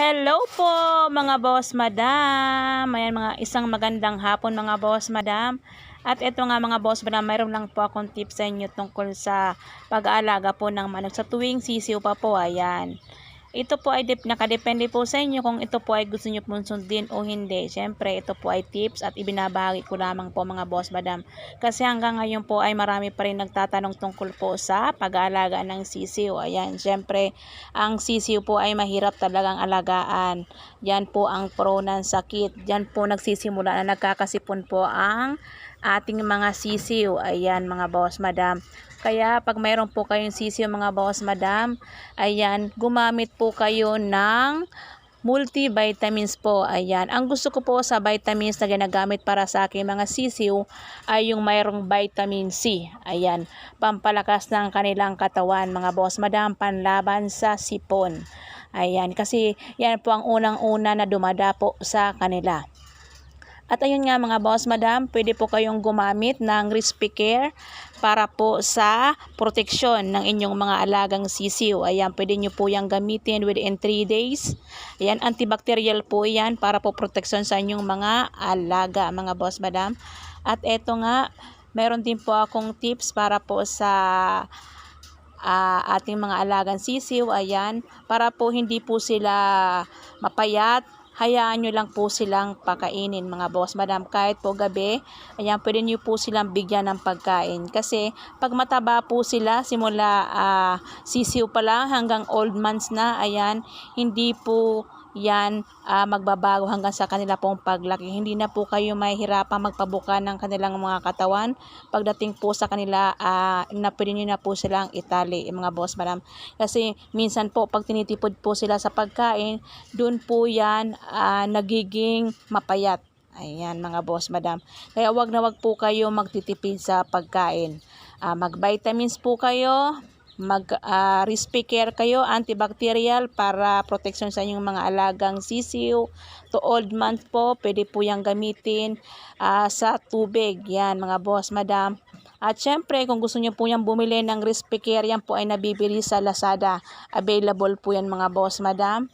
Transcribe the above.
Hello po mga boss madam. Ayan mga isang magandang hapon mga boss madam. At ito nga mga boss madam, mayroon lang po akong tips sa inyo tungkol sa pag-aalaga po ng manok sa tuwing sisiw pa po. Ayan. Ito po ay dip, nakadepende po sa inyo kung ito po ay gusto nyo pong sundin o hindi. Siyempre, ito po ay tips at ibinabahagi ko lamang po mga boss madam. Kasi hanggang ngayon po ay marami pa rin nagtatanong tungkol po sa pag-aalaga ng sisiw. Ayan, siyempre, ang sisiw po ay mahirap talagang alagaan. Yan po ang pro ng sakit. Yan po nagsisimula na nagkakasipon po ang ating mga sisiw. Ayan mga boss madam. Kaya pag mayroon po kayong sisiw mga boss madam, ayan, gumamit po kayo ng multivitamins po. Ayan. Ang gusto ko po sa vitamins na ginagamit para sa aking mga sisiw ay yung mayroong vitamin C. Ayan. Pampalakas ng kanilang katawan mga boss madam, panlaban sa sipon. Ayan. Kasi yan po ang unang-una na dumadapo sa kanila. At ayun nga mga boss madam, pwede po kayong gumamit ng Crispy Care para po sa proteksyon ng inyong mga alagang sisiw. Ayan, pwede nyo po yung gamitin within 3 days. Ayan, antibacterial po yan para po proteksyon sa inyong mga alaga, mga boss madam. At eto nga, meron din po akong tips para po sa ah, ating mga alagang sisiw. Ayan, para po hindi po sila mapayat, hayaan nyo lang po silang pakainin mga boss. Madam kahit po gabi ayan pwede nyo po silang bigyan ng pagkain. Kasi pag mataba po sila simula ah, sisiw pa lang hanggang old months na ayan hindi po yan ah, magbabago hanggang sa kanila pong paglaki. Hindi na po kayo mahihirapang magpabuka ng kanilang mga katawan. Pagdating po sa kanila, ah, na pwede nyo na po silang itali, eh, mga boss madam. Kasi minsan po, pag tinitipod po sila sa pagkain, dun po yan ah, nagiging mapayat. Ayan mga boss madam. Kaya wag na wag po kayo magtitipid sa pagkain. Ah, mag-vitamins po kayo, mag uh, care kayo, antibacterial para protection sa inyong mga alagang sisiw. To old month po, pwede po yung gamitin ah, sa tubig. Yan mga boss, madam. At syempre, kung gusto niyo po yung bumili ng Care, yan po ay nabibili sa Lazada. Available po yan mga boss, madam.